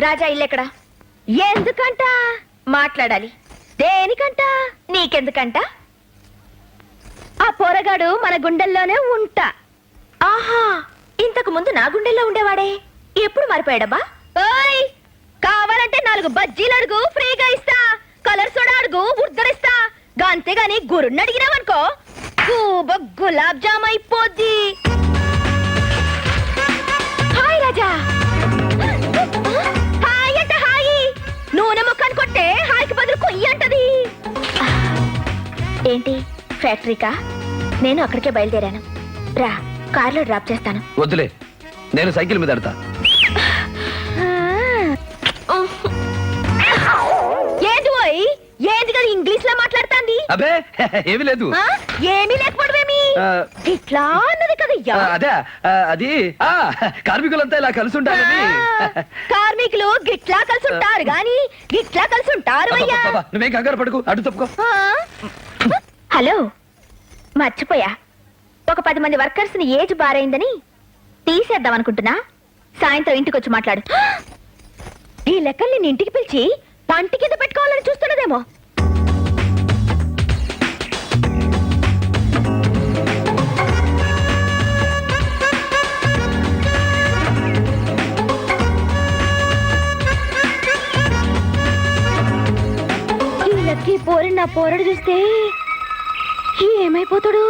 రాజా ఇల్లెక్కడ? ఎందుకంట? మాట్లాడాలి. దేనికంట? నీకెందుకంట? ఆ పోరగాడు మన గుండెల్లోనే ఉంటా. ఆహా ఇంతకు ముందు నా గుండెల్లో ఉండేవాడే. ఎప్పుడు మారిపోయాడబ్బా? ఓయ్ కావాలంటే నాలుగు బజ్జీలు అడుగు ఫ్రీగా ఇస్తా. కలర్ సోడా అడుగు ఉద్ధరిస్తా అంతేగాని గురుణ్ణి అడిగినావనుకో గూబ గులాబ్ జామ్ అయిపోద్ది. ఏంటి? ఫ్యాక్టరీకా? నేను అక్కడికే బయలుదేరాను. రా కార్లో డ్రాప్ చేస్తాను. వద్దులే నేను సైకిల్ మీద అడతా ఓయ్? కదా ఇంగ్లీష్లో మాట్లాడుతాంది? అబే ఏమీ లేదు. ఆ? ఏమీ లేకపోవడమేమి ఆ, ఇట్లా అన్నది ఆ, కదయ్యా అదే ఆ, అది ఆ కార్మికులంతా ఇలా కలిసి కార్మికులు గిట్లా కలిసి ఉంటారు గాని గిట్లా కలిసి ఉంటారు అయ్యా. అబ్బబ్బబ్బ, నువ్వేం కంగారు పడుకు తప్పుకో. ఆ? హలో మర్చిపోయా. ఒక పది మంది వర్కర్స్ని ఏజ్ బారైందని తీసేద్దాం అనుకుంటున్నా. సాయంత్రం ఇంటికి వచ్చి మాట్లాడు. ఈ లెక్కల్ని ఇంటికి పిలిచి పంటి కింద పెట్టుకోవాలని చూస్తున్నదేమో. ఈ పోరి నా పోరడు చూస్తే ఏమైపోతాడు?